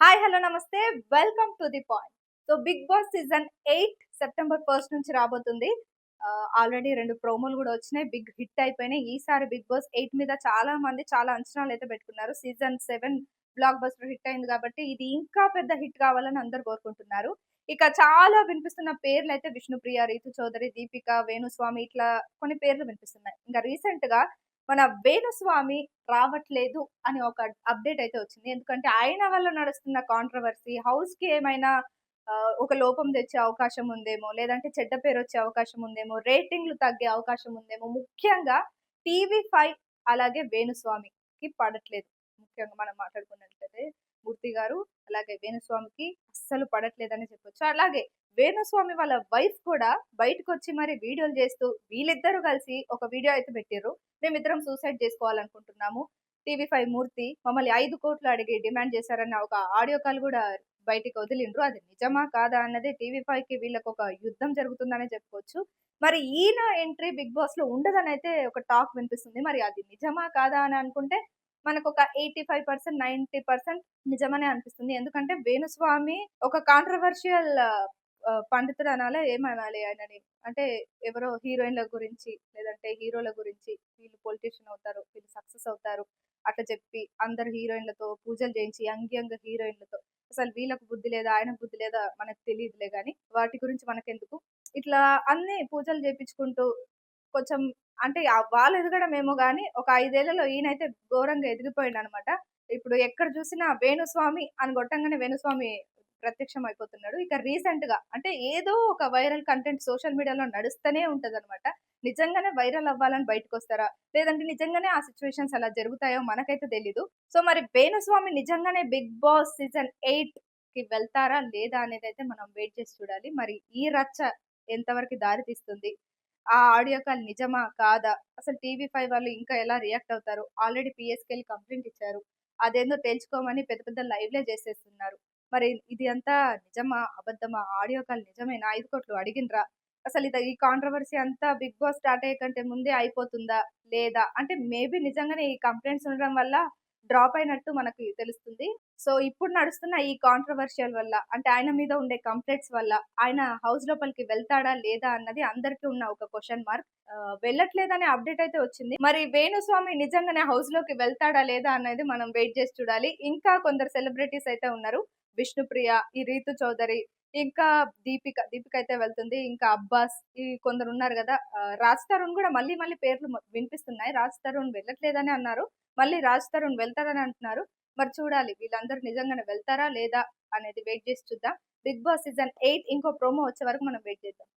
Hi hello నమస్తే. Welcome to the point so big boss season eight September first నుంచి రాబోతుంది. Already రెండు ప్రోమోలు కూడా వచ్చినాయి. బిగ్ హిట్ అయిపోయినాయి. ఈసారి బిగ్ బాస్ ఎయిట్ మీద చాలా మంది చాలా అంచనాలు అయితే పెట్టుకున్నారు. Season seven blockbuster hit అయింది కాబట్టి ఇది ఇంకా పెద్ద హిట్ కావాలని అందరు కోరుకుంటున్నారు. ఇక చాలా వినిపిస్తున్న పేర్లు అయితే విష్ణుప్రియ రీతు చౌదరి దీపిక వేణుస్వామి ఇట్లా కొన్ని పేర్లు వినిపిస్తున్నాయి. ఇంకా రీసెంట్గా మన వేణుస్వామి రావట్లేదు అని ఒక అప్డేట్ అయితే వచ్చింది. ఎందుకంటే ఆయన వల్ల నడుస్తున్న కాంట్రవర్సీ హౌస్కి ఏమైనా ఒక లోపం తెచ్చే అవకాశం ఉందేమో లేదంటే చెడ్డ పేరు వచ్చే అవకాశం ఉందేమో రేటింగ్లు తగ్గే అవకాశం ఉందేమో ముఖ్యంగా టీవీ ఫైవ్ అలాగే వేణుస్వామికి పడట్లేదు. ముఖ్యంగా మనం మాట్లాడుకున్నట్లయితే మూర్తి గారు అలాగే వేణుస్వామికి అస్సలు పడట్లేదని చెప్పొచ్చు. అలాగే వేణుస్వామి వాళ్ళ వైఫ్ కూడా బయటకు వచ్చి మరి వీడియోలు చేస్తూ వీళ్ళిద్దరూ కలిసి ఒక వీడియో అయితే పెట్టారు మేమిద్దరం సూసైడ్ చేసుకోవాలనుకుంటున్నాము. టీవీ ఫైవ్ మూర్తి మమ్మల్ని ఐదు కోట్లు అడిగి డిమాండ్ చేశారన్న ఒక ఆడియో కాల్ కూడా బయటికి వదిలిండ్రు. అది నిజమా కాదా అన్నది టీవీ ఫైవ్కి వీళ్ళకి ఒక యుద్ధం జరుగుతుందనే చెప్పుకోవచ్చు. మరి ఈయన ఎంట్రీ బిగ్ బాస్లో ఉండదని అయితే ఒక టాక్ వినిపిస్తుంది. మరి అది నిజమా కాదా అని అనుకుంటే మనకు ఒక eighty five percent ninety percent నిజమనే అనిపిస్తుంది. ఎందుకంటే వేణుస్వామి ఒక కాంట్రవర్షియల్ పండితుడు అనాలి ఏమనాలి ఆయనని? అంటే ఎవరో హీరోయిన్ల గురించి లేదంటే హీరోల గురించి వీళ్ళు పొలిటీషియన్ అవుతారు వీళ్ళు సక్సెస్ అవుతారు అట్లా చెప్పి అందరు హీరోయిన్లతో పూజలు చేయించి యంగ్ యంగ్ హీరోయిన్లతో. అసలు వీళ్ళకు బుద్ధి లేదా ఆయన బుద్ధి లేదా మనకు తెలియదులే కానీ వాటి గురించి మనకెందుకు? ఇట్లా అన్ని పూజలు చేయించుకుంటూ కొంచెం అంటే ఆ వాళ్ళు ఎదగడమేమో కానీ ఒక ఐదేళ్ళలో ఈయనైతే ఘోరంగా ఎదిగిపోయాడు అనమాట ఇప్పుడు ఎక్కడ చూసినా వేణుస్వామి అని కొట్టంగానే వేణుస్వామి ప్రత్యక్షం అయిపోతున్నాడు. ఇక రీసెంట్గా అంటే ఏదో ఒక వైరల్ కంటెంట్ సోషల్ మీడియాలో నడుస్తూనే ఉంటది అనమాట నిజంగానే వైరల్ అవ్వాలని బయటకు వస్తారా లేదంటే నిజంగానే ఆ సిచ్యువేషన్స్ అలా జరుగుతాయో మనకైతే తెలీదు. సో మరి వేణుస్వామి నిజంగానే బిగ్ బాస్ సీజన్ ఎయిట్కి వెళ్తారా లేదా అనేది అయితే మనం వెయిట్ చేసి చూడాలి. మరి ఈ రచ్చ ఎంతవరకు దారి తీస్తుంది? ఆ ఆడియో కాల్ నిజమా? కాదా? అసలు టీవీ ఫైవ్ వాళ్ళు ఇంకా ఎలా రియాక్ట్ అవుతారు? ఆల్రెడీ పిఎస్కేల్ కంప్లైంట్ ఇచ్చారు. అదేందో తెలుసుకోమని పెద్ద పెద్ద లైవ్లే చేసేస్తున్నారు. మరి ఇది అంతా నిజమా? అబద్ధమా? ఆడియో కాల్ నిజమేనా? ఐదు కోట్లు అడిగినరా అసలు ఇది ఈ కాంట్రవర్సీ అంతా బిగ్ బాస్ స్టార్ట్ అయ్యే కంటే ముందే అయిపోతుందా? లేదా? అంటే మేబీ నిజంగానే ఈ కంప్లైంట్స్ ఉండడం వల్ల డ్రాప్ అయినట్టు మనకి తెలుస్తుంది. సో ఇప్పుడు నడుస్తున్న ఈ కాంట్రవర్షియల్ వల్ల అంటే ఆయన మీద ఉండే కంప్లైంట్స్ వల్ల ఆయన హౌస్ లోపలికి వెళ్తాడా లేదా అన్నది అందరికీ ఉన్న ఒక క్వశ్చన్ మార్క్ వెళ్ళట్లేదనే అప్డేట్ అయితే వచ్చింది. మరి వేణుస్వామి నిజంగానే హౌస్లోకి వెళ్తాడా లేదా అనేది మనం వెయిట్ చేసి చూడాలి. ఇంకా కొందరు సెలబ్రిటీస్ అయితే ఉన్నారు. విష్ణుప్రియ ఈ రీతు చౌదరి ఇంకా దీపిక దీపిక అయితే వెళ్తుంది. ఇంకా అబ్బాస్ ఈ కొందరు ఉన్నారు కదా. రాజ్ తరుణ్ కూడా మళ్ళీ మళ్ళీ పేర్లు వినిపిస్తున్నాయి. రాజ్ తరుణ్ వెళ్ళట్లేదని అన్నారు. మళ్ళీ రాజ్ తరుణ్ వెళ్తారని అంటున్నారు. మరి చూడాలి. వీళ్ళందరూ నిజంగానే వెళ్తారా లేదా అనేది వెయిట్ చేసి చూద్దాం. బిగ్ బాస్ సీజన్ ఎయిట్ ఇంకో ప్రోమో వచ్చే వరకు మనం వెయిట్ చేద్దాం.